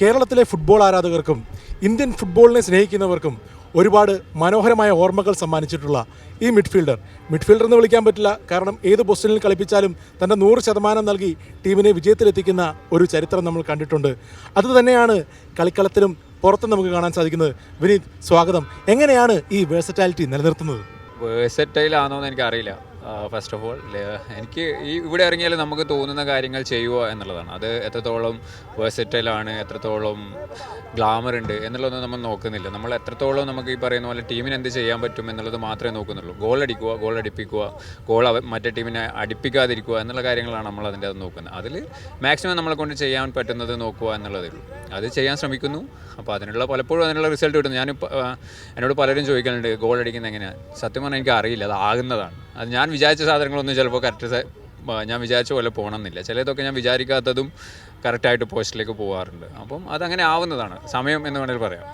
കേരളത്തിലെ football ആരാധകർക്കും Indian ഫുട്ബോളിനെ സ്നേഹിക്കുന്നവർക്കും ഒരുപാട് മനോഹരമായ ഓർമ്മകൾ സമ്മാനിച്ചിട്ടുള്ള ഈ മിഡ്ഫീൽഡർ. മിഡ്ഫീൽഡർ എന്ന് വിളിക്കാൻ പറ്റില്ല കാരണം ഏത് പൊസിഷനിൽ കളിപ്പിച്ചാലും തന്റെ നൂറ് ശതമാനം നൽകി ടീമിനെ വിജയത്തിലെത്തിക്കുന്ന ഒരു ചരിത്രം നമ്മൾ കണ്ടിട്ടുണ്ട്. അതുതന്നെയാണ് കളിക്കളത്തിലും പുറത്തും നമുക്ക് കാണാൻ സാധിക്കുന്നത്. വിനീത് സ്വാഗതം. എങ്ങനെയാണ് ഈ വേഴ്സറ്റാലിറ്റി നിലനിർത്തുന്നത്? വേഴ്സറ്റൈൽ ആണോന്ന് എനിക്കറിയില്ല. ഫസ്റ്റ് ഓഫ് ഓൾ എനിക്ക് ഈ ഇവിടെ ഇറങ്ങിയാൽ നമുക്ക് തോന്നുന്ന കാര്യങ്ങൾ ചെയ്യുക എന്നുള്ളതാണ്. അത് എത്രത്തോളം വേഴ്സറ്റലാണ് എത്രത്തോളം ഗ്ലാമർ ഉണ്ട് എന്നുള്ളതൊന്നും നമ്മൾ നോക്കുന്നില്ല. നമ്മൾ എത്രത്തോളം നമുക്ക് ഈ പറയുന്ന പോലെ ടീമിന് എന്ത് ചെയ്യാൻ പറ്റും എന്നുള്ളത് മാത്രമേ നോക്കുന്നുള്ളൂ. ഗോൾ അടിക്കുക ഗോൾ അടിപ്പിക്കുക ഗോൾ മറ്റേ ടീമിനെ അടിപ്പിക്കാതിരിക്കുക എന്നുള്ള കാര്യങ്ങളാണ് നമ്മൾ അതിന്റെ അത് നോക്കുന്നത്. അതിൽ മാക്സിമം നമ്മളെ കൊണ്ട് ചെയ്യാൻ പറ്റുന്നത് നോക്കുക എന്നുള്ളതേ ഉള്ളൂ. അത് ചെയ്യാൻ ശ്രമിക്കുന്നു. അപ്പോൾ അതിനുള്ള പലപ്പോഴും അതിനുള്ള റിസൾട്ട് കിട്ടുന്നു ഞാൻ എന്നോട് പലരും ചോദിക്കുന്നുണ്ട് ഗോൾ അടിക്കുന്നത് എങ്ങനെയാണ് സത്യം പറഞ്ഞാൽ എനിക്ക് അറിയില്ല. അത് ആകുന്നതാണ്. അത് ഞാൻ വിചാരിച്ച സാധനങ്ങളൊന്നും ചിലപ്പോൾ കറക്റ്റ് ഞാൻ വിചാരിച്ച പോലെ പോകണമെന്നില്ല ചിലതൊക്കെ ഞാൻ വിചാരിക്കാത്തതും കറക്റ്റായിട്ട് പോസ്റ്റിലേക്ക് പോകാറുണ്ട് അപ്പം അതങ്ങനെ ആവുന്നതാണ്. സമയം എന്ന് വേണമെങ്കിൽ പറയാം.